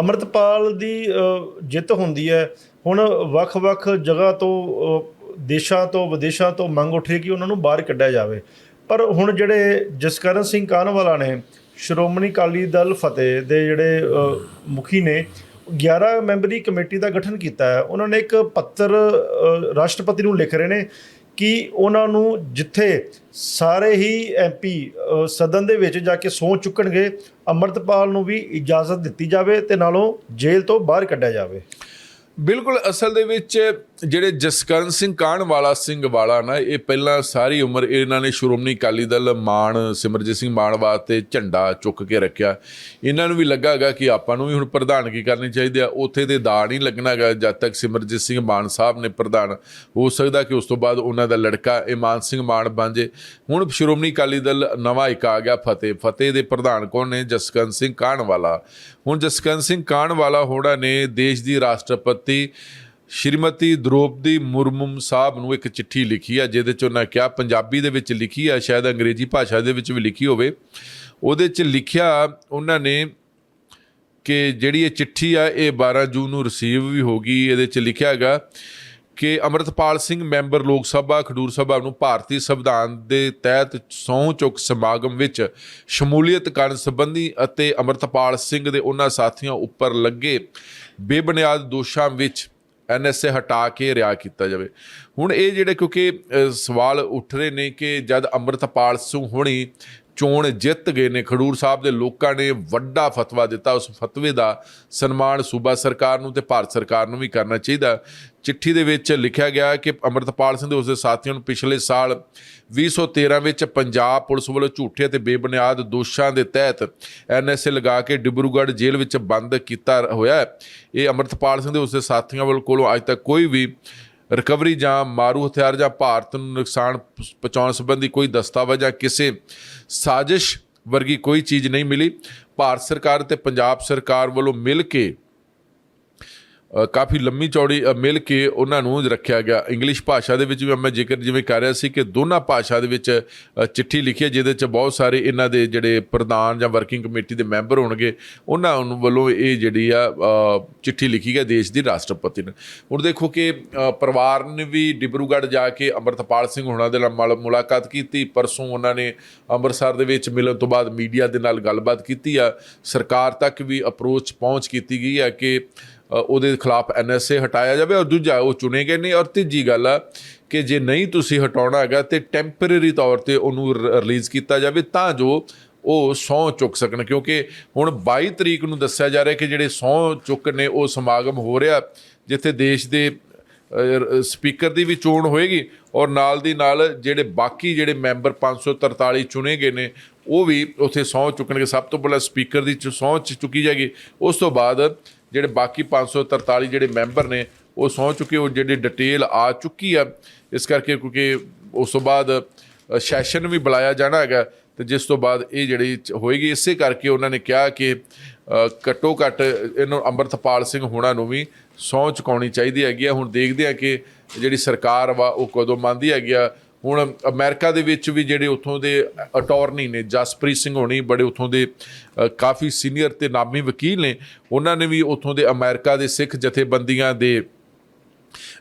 ਅਮਰਤਪਾਲ ਦੀ ਜਿੱਤ ਹੁੰਦੀ ਹੈ। ਹੁਣ ਵੱਖ-ਵੱਖ ਜਗ੍ਹਾ ਤੋਂ ਦੇਸ਼ਾਂ ਤੋਂ, ਵਿਦੇਸ਼ਾਂ ਤੋਂ ਮੰਗ ਉੱਠੀ ਕਿ ਉਹਨਾਂ ਨੂੰ ਬਾਹਰ ਕੱਢਿਆ ਜਾਵੇ। ਪਰ ਹੁਣ ਜਿਹੜੇ ਜਸਕਰਨ ਸਿੰਘ ਕਾਹਨਵਾਲਾ ਨੇ, ਸ਼੍ਰੋਮਣੀ ਅਕਾਲੀ ਦਲ ਫਤਿਹ ਦੇ ਜਿਹੜੇ ਮੁਖੀ ਨੇ 11 ਮੈਂਬਰੀ ਕਮੇਟੀ ਦਾ ਗਠਨ ਕੀਤਾ ਹੈ। ਉਹਨਾਂ ਨੇ ਇੱਕ ਪੱਤਰ ਰਾਸ਼ਟਰਪਤੀ ਨੂੰ ਲਿਖ ਰਹੇ ਨੇ ਕਿ ਉਹਨਾਂ ਨੂੰ ਜਿੱਥੇ ਸਾਰੇ ਹੀ ਐਮਪੀ ਸਦਨ ਦੇ ਵਿੱਚ ਜਾ ਕੇ ਸਹੁੰ ਚੁੱਕਣਗੇ, ਅਮਰਤਪਾਲ ਨੂੰ ਵੀ ਇਜਾਜ਼ਤ ਦਿੱਤੀ ਜਾਵੇ ਤੇ ਨਾਲੋਂ ਜੇਲ੍ਹ ਤੋਂ ਬਾਹਰ ਕੱਢਿਆ ਜਾਵੇ। ਬਿਲਕੁਲ, ਅਸਲ ਦੇ ਵਿੱਚ ਜਿਹੜੇ ਜਸਕਰਨ ਸਿੰਘ ਕਾਹਨਵਾਲਾ ਸਿੰਘ ਵਾਲਾ ਨਾ, ਇਹ ਪਹਿਲਾਂ ਸਾਰੀ ਉਮਰ ਇਹਨਾਂ ਨੇ ਸ਼੍ਰੋਮਣੀ ਅਕਾਲੀ ਦਲ ਮਾਨ, ਸਿਮਰਜੀਤ ਸਿੰਘ ਮਾਨ ਵਾਸਤੇ ਝੰਡਾ ਚੁੱਕ ਕੇ ਰੱਖਿਆ। ਇਹਨਾਂ ਨੂੰ ਵੀ ਲੱਗਾਗਾ ਕਿ ਆਪਾਂ ਨੂੰ ਵੀ ਹੁਣ ਪ੍ਰਧਾਨਗੀ ਕਰਨੀ ਚਾਹੀਦੀ ਆ। ਉੱਥੇ ਤੇ ਦਾ ਨਹੀਂ ਲੱਗਣਾਗਾ ਜਦ ਤੱਕ ਸਿਮਰਜੀਤ ਸਿੰਘ ਮਾਨ ਸਾਹਿਬ ਨੇ ਪ੍ਰਧਾਨ ਹੋ ਸਕਦਾ ਕਿ ਉਸ ਤੋਂ ਬਾਅਦ ਉਹਨਾਂ ਦਾ ਲੜਕਾ ਇਮਾਨ ਸਿੰਘ ਮਾਨ ਬਣ ਜੇ। ਹੁਣ ਸ਼੍ਰੋਮਣੀ ਅਕਾਲੀ ਦਲ ਨਵਾਂ ਇੱਕ ਆ ਗਿਆ ਫਤਿਹ। ਫਤਿਹ ਦੇ ਪ੍ਰਧਾਨ ਕੌਣ ਨੇ? ਜਸਕਰਨ ਸਿੰਘ ਕਾਹਨਵਾਲਾ। ਹੁਣ ਜਸਕਰਨ ਸਿੰਘ ਕਾਹਨਵਾਲਾ ਹੋੜਾ ਨੇ ਦੇਸ਼ ਦੀ ਰਾਸ਼ਟਰਪਤੀ ਸ਼੍ਰੀਮਤੀ ਦ੍ਰੋਪਦੀ ਮੁਰਮੂ ਸਾਹਿਬ ਨੂੰ ਇੱਕ ਚਿੱਠੀ ਲਿਖੀ ਆ, ਜਿਹਦੇ ਚ ਉਹਨਾਂ ਕਿਹਾ, ਪੰਜਾਬੀ ਦੇ ਵਿੱਚ ਲਿਖੀ ਆ, ਸ਼ਾਇਦ ਅੰਗਰੇਜ਼ੀ ਭਾਸ਼ਾ ਦੇ ਵਿੱਚ ਵੀ ਲਿਖੀ ਹੋਵੇ। ਉਹਦੇ ਚ ਲਿਖਿਆ ਉਹਨਾਂ ਨੇ ਕਿ ਜਿਹੜੀ ਇਹ ਚਿੱਠੀ ਆ, ਇਹ 12 ਜੂਨ ਨੂੰ ਰਿਸੀਵ ਵੀ ਹੋ ਗਈ। ਇਹਦੇ ਚ ਲਿਖਿਆ ਹੈਗਾ ਕਿ ਅਮਰਤਪਾਲ ਸਿੰਘ ਮੈਂਬਰ ਲੋਕ ਸਭਾ, ਖਡੂਰ ਸਭਾ ਨੂੰ ਭਾਰਤੀ ਸੰਵਿਧਾਨ ਦੇ ਤਹਿਤ ਸਹੁੰ ਚੁੱਕ ਸਮਾਗਮ ਵਿੱਚ ਸ਼ਮੂਲੀਅਤ ਕਰਨ ਸੰਬੰਧੀ ਅਤੇ ਅਮਰਤਪਾਲ ਸਿੰਘ ਦੇ ਉਹਨਾਂ ਸਾਥੀਆਂ ਉੱਪਰ ਲੱਗੇ ਬੇਬੁਨਿਆਦ ਦੋਸ਼ਾਂ ਵਿੱਚ ਐਨਐਸਏ ਹਟਾ ਕੇ ਰਿਆ ਕੀਤਾ ਜਾਵੇ। ਹੁਣ ਇਹ ਜਿਹੜੇ ਕਿਉਂਕਿ ਸਵਾਲ ਉੱਠ ਰਹੇ ਨੇ ਕਿ ਜਦ ਅਮਰਤਪਾਲ ਸਿੰਘ ਹੁਣੀ ਚੋਣ ਜਿੱਤ ਗਏ ਨੇ। ਖਡੂਰ ਸਾਹਿਬ ਦੇ ਲੋਕਾਂ ਨੇ ਵੱਡਾ ਫਤਵਾ ਦਿੱਤਾ। ਉਸ ਫਤਵੇ ਦਾ ਸਨਮਾਨ ਸੂਬਾ ਸਰਕਾਰ ਨੂੰ ਤੇ ਭਾਰਤ ਸਰਕਾਰ ਨੂੰ ਵੀ ਕਰਨਾ ਚਾਹੀਦਾ। ਚਿੱਠੀ ਦੇ ਵਿੱਚ ਲਿਖਿਆ ਗਿਆ ਕਿ ਅਮਰਤਪਾਲ ਸਿੰਘ ਦੇ ਉਸਦੇ ਸਾਥੀਆਂ ਨੂੰ ਪਿਛਲੇ ਸਾਲ 2013 ਵਿੱਚ ਪੰਜਾਬ ਪੁਲਿਸ ਵੱਲੋਂ ਝੂਠੇ ਤੇ ਬੇਬੁਨਿਆਦ ਦੋਸ਼ਾਂ ਦੇ ਤਹਿਤ ਐਨਐਸਏ ਲਗਾ ਕੇ ਡਿਬਰੂਗੜ੍ਹ ਜੇਲ੍ਹ ਵਿੱਚ ਬੰਦ ਕੀਤਾ ਹੋਇਆ ਹੈ। ਇਹ ਅਮਰਤਪਾਲ ਸਿੰਘ ਦੇ ਉਸਦੇ ਸਾਥੀਆਂ ਵੱਲੋਂ ਕੋਲੋਂ ਅੱਜ ਤੱਕ ਕੋਈ ਵੀ ਰਿਕਵਰੀ ਜਾਂ ਮਾਰੂ ਹਥਿਆਰ ਜਾਂ ਭਾਰਤ ਨੂੰ ਨੁਕਸਾਨ ਪਹੁੰਚਾਉਣ ਸੰਬੰਧੀ ਕੋਈ ਦਸਤਾਵੇਜ਼ ਜਾਂ ਕਿਸੇ ਸਾਜ਼ਿਸ਼ ਵਰਗੀ ਕੋਈ ਚੀਜ਼ ਨਹੀਂ ਮਿਲੀ। ਭਾਰਤ ਸਰਕਾਰ ਤੇ ਪੰਜਾਬ ਸਰਕਾਰ ਵੱਲੋਂ ਮਿਲ ਕੇ ਕਾਫੀ ਲੰਮੀ ਚੌੜੀ ਮਿਲ ਕੇ ਉਹਨਾਂ ਨੂੰ ਰੱਖਿਆ ਗਿਆ। ਇੰਗਲਿਸ਼ ਭਾਸ਼ਾ ਦੇ ਵਿੱਚ ਵੀ ਮੈਂ ਜ਼ਿਕਰ ਜਿਵੇਂ ਕਰ ਰਿਹਾ ਸੀ ਕਿ ਦੋਨਾਂ ਭਾਸ਼ਾ ਦੇ ਵਿੱਚ ਚਿੱਠੀ ਲਿਖੀ ਹੈ, ਜਿਹਦੇ ਚ ਬਹੁਤ ਸਾਰੇ ਇਹਨਾਂ ਦੇ ਜਿਹੜੇ ਪ੍ਰਧਾਨ ਜਾਂ ਵਰਕਿੰਗ ਕਮੇਟੀ ਦੇ ਮੈਂਬਰ ਹੋਣਗੇ, ਉਹਨਾਂ ਵੱਲੋਂ ਇਹ ਜਿਹੜੀ ਆ ਚਿੱਠੀ ਲਿਖੀ ਹੈ ਦੇਸ਼ ਦੀ ਰਾਸ਼ਟਰਪਤੀ ਨੇ। ਹੁਣ ਦੇਖੋ ਕਿ ਪਰਿਵਾਰ ਨੇ ਵੀ ਡਿਬਰੂਗੜ੍ਹ ਜਾ ਕੇ ਅਮਰਤਪਾਲ ਸਿੰਘ ਹੁਣਾਂ ਦੇ ਨਾਲ ਮੁਲਾ- ਮੁਲਾਕਾਤ ਕੀਤੀ। ਪਰਸੋਂ ਉਹਨਾਂ ਨੇ ਅੰਮ੍ਰਿਤਸਰ ਦੇ ਵਿੱਚ ਮਿਲਣ ਤੋਂ ਬਾਅਦ ਮੀਡੀਆ ਦੇ ਨਾਲ ਗੱਲਬਾਤ ਕੀਤੀ ਆ। ਸਰਕਾਰ ਤੱਕ ਵੀ ਅਪਰੋਚ ਪਹੁੰਚ ਕੀਤੀ ਗਈ ਹੈ ਕਿ ਉਹਦੇ ਖਿਲਾਫ ਐਨਐਸਏ ਹਟਾਇਆ ਜਾਵੇ ਔਰ ਦੂਜਾ ਉਹ ਚੁਣੇ ਗਏ ਨੇ ਔਰ ਤੀਜੀ ਗੱਲ ਆ ਕਿ ਜੇ ਨਹੀਂ ਤੁਸੀਂ ਹਟਾਉਣਾ ਹੈਗਾ ਤੇ ਟੈਂਪਰੇਰੀ ਤੌਰ ਤੇ ਉਹਨੂੰ ਰਿਲੀਜ਼ ਕੀਤਾ ਜਾਵੇ ਤਾਂ ਜੋ ਉਹ ਸਹੁੰ ਚੁੱਕ ਸਕਣ। ਕਿਉਂਕਿ ਹੁਣ 22 ਤਰੀਕ ਨੂੰ ਦੱਸਿਆ ਜਾ ਰਿਹਾ ਕਿ ਜਿਹੜੇ ਸਹੁੰ ਚੁੱਕ ਨੇ, ਉਹ ਸਮਾਗਮ ਹੋ ਰਿਹਾ, ਜਿੱਥੇ ਦੇਸ਼ ਦੇ ਸਪੀਕਰ ਦੀ ਵੀ ਚੋਣ ਹੋਏਗੀ ਔਰ ਨਾਲ ਦੀ ਨਾਲ ਜਿਹੜੇ ਬਾਕੀ ਜਿਹੜੇ ਮੈਂਬਰ 543 ਚੁਣੇ ਗਏ ਨੇ, ਉਹ ਵੀ ਉੱਥੇ ਸਹੁੰ ਚੁੱਕਣਗੇ। ਸਭ ਤੋਂ ਪਹਿਲਾਂ ਸਪੀਕਰ ਦੀ ਚ- ਸਹੁੰ ਚੁੱਕੀ ਜਾਏਗੀ। ਉਸ ਤੋਂ ਬਾਅਦ ਜਿਹੜੇ ਬਾਕੀ 543 ਜਿਹੜੇ ਮੈਂਬਰ ਨੇ, ਉਹ ਸਹੁੰ ਚੁੱਕੇ, ਉਹ ਜਿਹੜੀ ਡਿਟੇਲ ਆ ਚੁੱਕੀ ਆ। ਇਸ ਕਰਕੇ ਕਿਉਂਕਿ ਉਸ ਤੋਂ ਬਾਅਦ ਸੈਸ਼ਨ ਵੀ ਬੁਲਾਇਆ ਜਾਣਾ ਹੈਗਾ, ਤੇ ਜਿਸ ਤੋਂ ਬਾਅਦ ਇਹ ਜਿਹੜੀ ਹੋਏਗੀ, ਇਸੇ ਕਰਕੇ ਉਹਨਾਂ ਨੇ ਕਿਹਾ ਕਿ ਘੱਟੋ ਘੱਟ ਇਹਨੂੰ ਅੰਮ੍ਰਿਤਪਾਲ ਸਿੰਘ ਹੋਣਾ ਨੂੰ ਵੀ ਸਹੁੰ ਚੁਕਾਉਣੀ ਚਾਹੀਦੀ ਹੈਗੀ ਆ। ਹੁਣ ਦੇਖਦੇ ਆ ਕਿ ਜਿਹੜੀ ਸਰਕਾਰ ਵਾ, ਉਹ ਕਦੋਂ ਮੰਨਦੀ ਹੈਗੀ ਆ। ਹੁਣ ਅਮਰੀਕਾ ਦੇ ਵਿੱਚ ਵੀ ਜਿਹੜੇ ਉੱਥੋਂ ਦੇ ਅਟਾਰਨੀ ਨੇ ਜਸਪ੍ਰੀਤ ਸਿੰਘ ਹੋਣੀ ਬੜੇ ਉੱਥੋਂ ਦੇ ਕਾਫੀ ਸੀਨੀਅਰ ਤੇ ਨਾਮੀ ਵਕੀਲ ਨੇ ਉਹਨਾਂ ਨੇ ਵੀ ਉੱਥੋਂ ਦੇ ਅਮਰੀਕਾ ਦੇ ਸਿੱਖ ਜਥੇਬੰਦੀਆਂ ਦੇ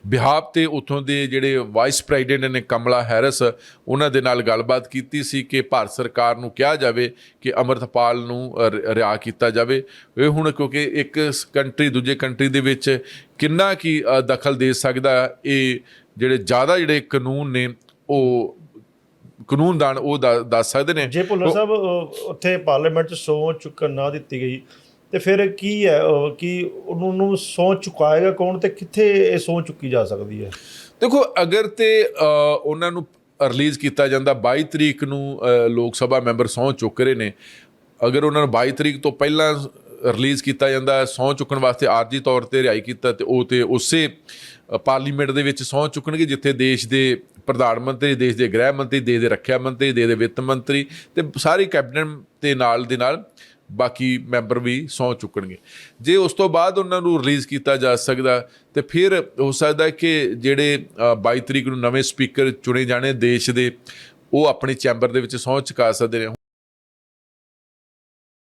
ਬਿਹਾਫ ਤੇ ਉਥੋਂ ਦੇ ਜਿਹੜੇ ਵਾਈਸ ਪ੍ਰੈਜ਼ੀਡੈਂਟ ਨੇ ਕਮਲਾ ਹੈਰਿਸ ਉਹਨਾਂ ਦੇ ਨਾਲ ਗੱਲਬਾਤ ਕੀਤੀ ਸੀ ਕਿ ਭਾਰਤ ਸਰਕਾਰ ਨੂੰ ਕਿਹਾ ਜਾਵੇ ਕਿ ਅਮਰਤਪਾਲ ਨੂੰ ਅ, ਰ- ਰਿਹਾ ਕੀਤਾ ਜਾਵੇ। ਇਹ ਹੁਣ ਕਿਉਂਕਿ ਇੱਕ ਕੰਟਰੀ ਦੂਜੇ ਕੰਟਰੀ ਦੇ ਵਿੱਚ ਕਿੰਨਾ ਕੀ ਦਖਲ ਦੇ ਸਕਦਾ ਇਹ ਜਿਹੜੇ ਜ਼ਿਆਦਾ ਜਿਹੜੇ ਕਾਨੂੰਨ ਨੇ ਉਹ ਕਾਨੂੰਨਦਾਨ ਉਹ ਦ- ਦੱਸ ਸਕਦੇ ਨੇ। ਜੇ ਭੁੱਲਰ ਸਾਹਿਬ ਉੱਥੇ ਪਾਰਲੀਮੈਂਟ 'ਚ ਸਹੁੰ ਚੁੱਕਣ ਨਾ ਦਿੱਤੀ ਗਈ ਤੇ ਫਿਰ ਕੀ ਹੈ ਕਿ ਉਹਨੂੰ ਨੂੰ ਸਹੁੰ ਚੁਕਾਏਗਾ ਕੌਣ ਤੇ ਕਿੱਥੇ ਇਹ ਸਹੁੰ ਚੁੱਕੀ ਜਾ ਸਕਦੀ ਹੈ? ਦੇਖੋ ਅਗਰ ਤੇ ਉਹਨਾਂ ਨੂੰ ਰਿਲੀਜ਼ ਕੀਤਾ ਜਾਂਦਾ 22 ਤਰੀਕ ਨੂੰ ਲੋਕ ਸਭਾ ਮੈਂਬਰ ਸਹੁੰ ਚੁੱਕ ਰਹੇ ਨੇ ਅਗਰ ਉਹਨਾਂ ਨੂੰ 22 ਤਰੀਕ ਤੋਂ ਪਹਿਲਾਂ ਰਿਲੀਜ਼ ਕੀਤਾ ਜਾਂਦਾ ਸਹੁੰ ਚੁੱਕਣ ਵਾਸਤੇ ਆਰਜੀ ਤੌਰ ਤੇ ਰਿਹਾਈ ਕੀਤਾ ਤੇ ਉਹ ਤੇ ਉਸੇ ਪਾਰਲੀਮੈਂਟ ਦੇ ਵਿੱਚ ਸਹੁੰ ਚੁੱਕਣਗੇ ਜਿੱਥੇ ਦੇਸ਼ ਦੇ ਪ੍ਰਧਾਨ ਮੰਤਰੀ ਦੇਸ਼ ਦੇ ਗ੍ਰਹਿ ਮੰਤਰੀ ਦੇਸ਼ ਦੇ ਰੱਖਿਆ ਮੰਤਰੀ ਦੇਸ਼ ਦੇ ਵਿੱਤ ਮੰਤਰੀ ਤੇ ਸਾਰੀ ਕੈਬਨਿਟ ਦੇ ਨਾਲ ਦੇ ਨਾਲ ਬਾਕੀ ਮੈਂਬਰ ਵੀ ਸਹੁੰ ਚੁੱਕਣਗੇ। ਜੇ ਉਸ ਤੋਂ ਬਾਅਦ ਉਹਨਾਂ ਨੂੰ ਰਿਲੀਜ਼ ਕੀਤਾ ਜਾ ਸਕਦਾ ਤੇ ਫਿਰ ਹੋ ਸਕਦਾ ਕਿ ਜਿਹੜੇ ਅ, 22 ਤਰੀਕ ਨੂੰ ਨਵੇਂ ਸਪੀਕਰ ਚੁਣੇ ਜਾਣੇ ਦੇਸ਼ ਦੇ ਉਹ ਆਪਣੇ ਚੈਂਬਰ ਦੇ ਵਿੱਚ ਸਹੁੰ ਚੁਕਾ ਸਕਦੇ ਨੇ।